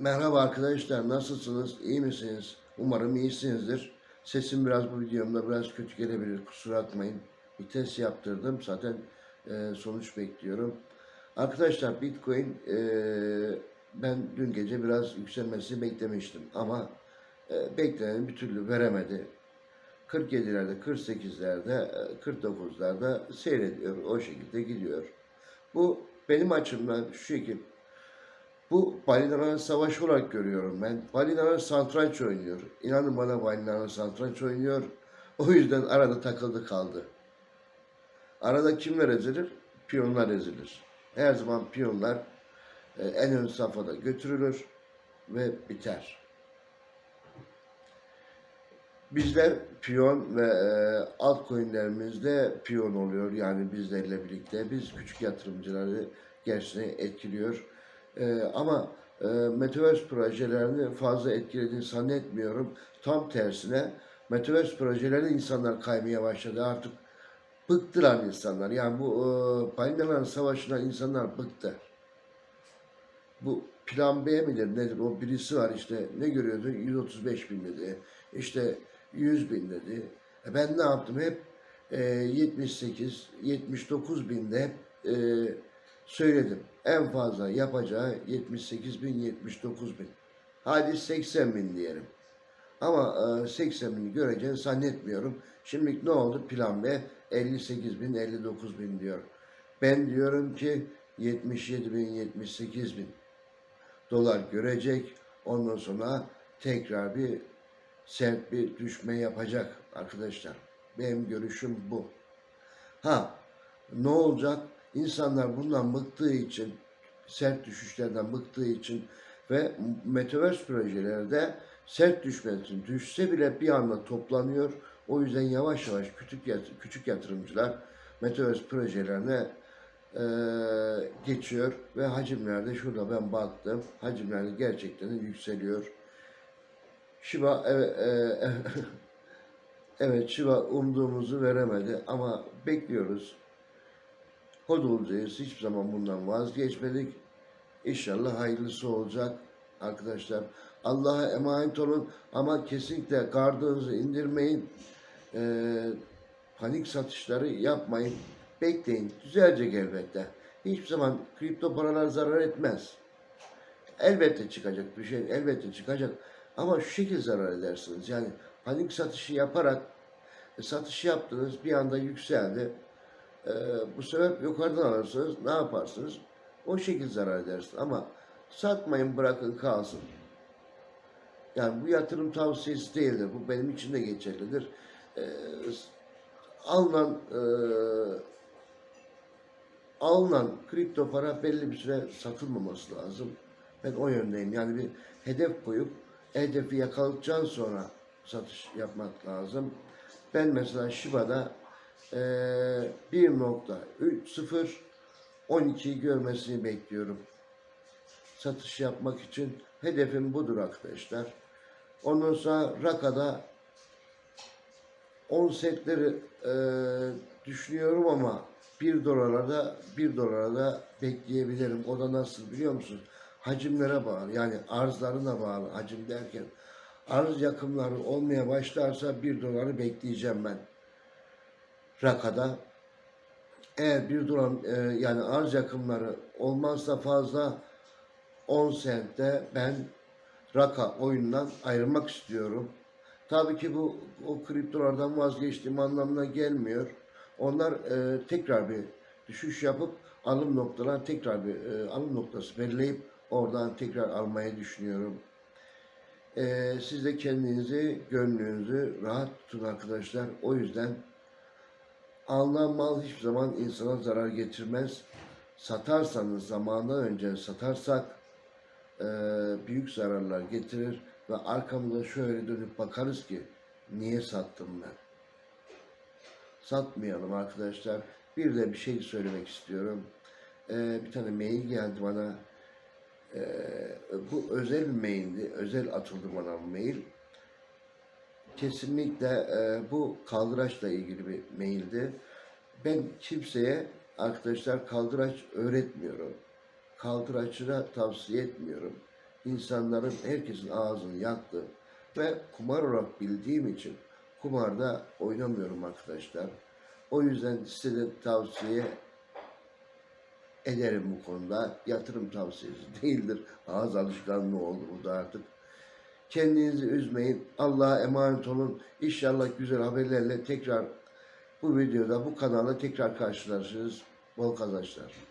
Merhaba arkadaşlar, nasılsınız? İyi misiniz? Umarım iyisinizdir. Sesim biraz bu videomda biraz kötü gelebilir, kusura bakmayın. Bir test yaptırdım, zaten e, sonuç bekliyorum. Arkadaşlar Bitcoin e, ben dün gece biraz yükselmesini beklemiştim ama e, beklenen bir türlü veremedi. 47'lerde, 48'lerde, e, 49'larda seyrediyor, o şekilde gidiyor. Bu benim açımdan şu şekil, bu balinaların savaşı olarak görüyorum ben. Balinalar satranç oynuyor. İnanın bana balinalar satranç oynuyor. O yüzden arada takıldı kaldı. Arada kimler ezilir? Piyonlar ezilir. Her zaman piyonlar e, en ön safhada götürülür ve biter. Bizler piyon ve e, altcoin'lerimizde piyon oluyor yani bizlerle birlikte. Biz küçük yatırımcıları gerçekten etkiliyor. E, ama e, Metaverse projelerini fazla etkilediğini zannetmiyorum. Tam tersine Metaverse projelerinde insanlar kaymaya başladı. Artık bıktılar insanlar. Yani bu e, balinaların savaşından insanlar bıktı. Bu plan B midir nedir? O birisi var işte ne görüyordu? 135 bin dedi. İşte 100 bin dedi. E ben ne yaptım? Hep e, 78, 79 binde hep e, söyledim. En fazla yapacağı 78 bin, 79 bin. Hadi 80 bin diyelim. Ama e, 80 bini göreceğini zannetmiyorum. Şimdi ne oldu? Plan B 58 bin, 59 bin diyor. Ben diyorum ki 77 bin, 78 bin dolar görecek. Ondan sonra tekrar bir sert bir düşme yapacak arkadaşlar. Benim görüşüm bu. Ha ne olacak? İnsanlar bundan bıktığı için, sert düşüşlerden bıktığı için ve Metaverse projelerde sert düşmesin düşse bile bir anda toplanıyor. O yüzden yavaş yavaş küçük küçük yatırımcılar Metaverse projelerine eee, geçiyor ve hacimlerde şurada ben baktım hacimlerde gerçekten yükseliyor. Shiba evet, e, evet Shiba umduğumuzu veremedi ama bekliyoruz. Hodulcuyuz. Hiçbir zaman bundan vazgeçmedik. İnşallah hayırlısı olacak arkadaşlar. Allah'a emanet olun ama kesinlikle gardınızı indirmeyin. Ee, panik satışları yapmayın. Bekleyin. Düzelecek elbette. Hiçbir zaman kripto paralar zarar etmez. Elbette çıkacak bir şey, elbette çıkacak. Ama şu şekilde zarar edersiniz. Yani panik satışı yaparak e, satışı yaptınız, bir anda yükseldi. Ee, bu sebep yukarıdan alırsınız, ne yaparsınız? O şekilde zarar edersiniz. Ama satmayın, bırakın kalsın. Yani bu yatırım tavsiyesi değildir. Bu benim için de geçerlidir. Ee, alınan e, alınan kripto para belli bir süre satılmaması lazım. Ben o yöndeyim. Yani bir hedef koyup hedefi yakaladıktan sonra satış yapmak lazım. Ben mesela Shiba'da eee 1.30 12'yi görmesini bekliyorum. Satış yapmak için hedefim budur arkadaşlar. Ondan sonra Raka'da 10 setleri eee, düşünüyorum ama 1 dolara da 1 dolara da bekleyebilirim. O da nasıl biliyor musun? Hacimlere bağlı. Yani arzlarına bağlı. Hacim derken arz yakımları olmaya başlarsa 1 doları bekleyeceğim ben. Raka'da eğer bir dolar e, yani arz yakımları olmazsa fazla 10 sentte ben Raka oyundan ayrılmak istiyorum. Tabii ki bu o kriptolardan vazgeçtiğim anlamına gelmiyor. Onlar e, tekrar bir düşüş yapıp alım noktalar tekrar bir e, alım noktası belirleyip oradan tekrar almayı düşünüyorum. E, siz de kendinizi, gönlünüzü rahat tutun arkadaşlar. O yüzden alınan mal hiçbir zaman insana zarar getirmez. Satarsanız zamandan önce satarsak e, büyük zararlar getirir ve arkamıza şöyle dönüp bakarız ki niye sattım ben? Satmayalım arkadaşlar. Bir de bir şey söylemek istiyorum. E, bir tane mail geldi bana. E, bu özel maildi. Özel atıldı bana mail. Kesinlikle e, bu kaldıraçla ilgili bir maildi. Ben kimseye arkadaşlar kaldıraç öğretmiyorum. Kaldıraçı da tavsiye etmiyorum. insanların, herkesin ağzını yaktı. Ve kumar olarak bildiğim için kumarda oynamıyorum arkadaşlar. O yüzden size de tavsiye ederim bu konuda. Yatırım tavsiyesi değildir. Ağız alışkanlığı oldu bu da artık. Kendinizi üzmeyin. Allah'a emanet olun. İnşallah güzel haberlerle tekrar bu videoda, bu kanalda tekrar karşılaşırız. Bol kazançlar.